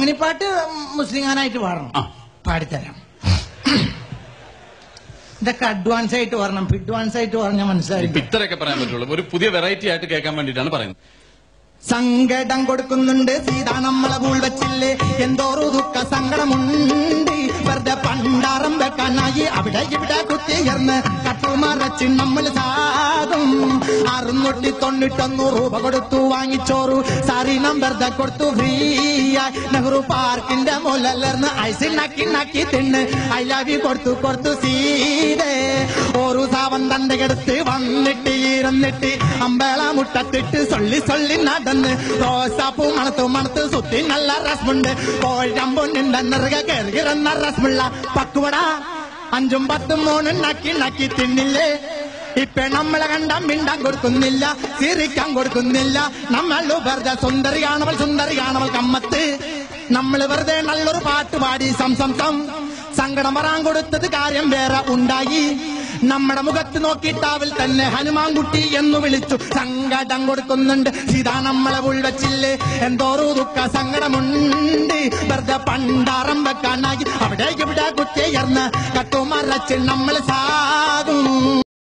അങ്ങനെ പാട്ട് മുസ്ലിങ്ങാനായിട്ട് പാടണം പാടിത്തരാം. ഇതൊക്കെ അഡ്വാൻസ് ആയിട്ട് പറയണം അഡ്വാൻസ് ആയിട്ട് പറഞ്ഞാൽ മനസ്സിലായി ഇത്രയൊക്കെ പറയാൻ പറ്റുള്ളൂ. ഒരു പുതിയ വെറൈറ്റി ആയിട്ട് കേൾക്കാൻ വേണ്ടിയിട്ടാണ് പറയുന്നത്. സങ്കടം കൊടുക്കുന്നുണ്ട്. സീത നമ്മളെ പൂൾ വെച്ചില്ലേ. എന്തോറു ദുഃഖ സങ്കടമുണ്ട്. വെറുതെ പണ്ടാറം വെക്കാനായി അവിടെ ഇവിടെ കുത്തിയർന്ന് കട്ടുമറച്ച് നമ്മൾ സാധും അറുന്നൂറ്റി തൊണ്ണൂറ്റൊന്ന് രൂപ കൊടുത്തു വാങ്ങിച്ചോറു. സാരി നമ്പർ കൊടുത്തു ഫ്രീ നെഹ്റു പാർക്കിന്റെ മുലർന്ന് ഐസിൽ നക്കി നക്കി തിണ്ണ് ഐ ലവ് യു കൊടുത്തു കൊടുത്തു സീതേ. ഒരു സാവൻ തന്റെ അടുത്ത് വന്നിട്ട് ഇരുന്നിട്ട് അമ്പേള മുട്ടത്തിട്ട് സൊള്ളി സൊള്ളി നടന്ന്. റോസാപ്പൂ മണത്തു മണത്ത് സുത്തി നല്ല രസമുണ്ട്. കോഴമ്പൊന്നിന്റെ നിറക കയറുകിറന്ന രസമുള്ള പക്കുവട. അഞ്ചും പത്തും മൂന്നും നക്കി നക്കി തിന്നില്ലേ? ഇപ്പൊ നമ്മളെ കണ്ട മിണ്ടാൻ കൊടുക്കുന്നില്ല ചിരിക്കാൻ കൊടുക്കുന്നില്ല. നമ്മൾ വെറുതെ സുന്ദരി കാണവൾ സുന്ദരി കാണവൾ കമ്മത്ത്. നമ്മൾ വെറുതെ നല്ലൊരു പാട്ട് പാടി സംസംസം സം സം. സങ്കടം വരാൻ കൊടുത്തത് കാര്യം വേറെ ഉണ്ടായി. നമ്മുടെ മുഖത്ത് നോക്കിയിട്ടാവിൽ തന്നെ ഹനുമാൻ കുട്ടി എന്ന് വിളിച്ചു. സങ്കടം കൊടുക്കുന്നുണ്ട്. സീതാ നമ്മളെ ഉൾവച്ചില്ലേ എന്തോറു ദുഃഖ സങ്കടമുണ്ട്. വെറുതെ പണ്ടാറം വെക്കാനായി അവിടെ ഇവിടെ കുത്തിയർന്ന് കട്ടുമറച്ച് നമ്മൾ സാകും.